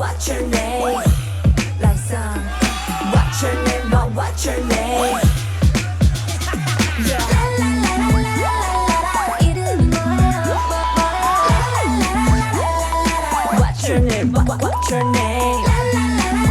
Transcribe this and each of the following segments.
what's your name? What's your name? What's your name? What's your name? What's your name?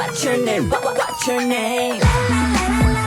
what's your name? What, what, what's your name?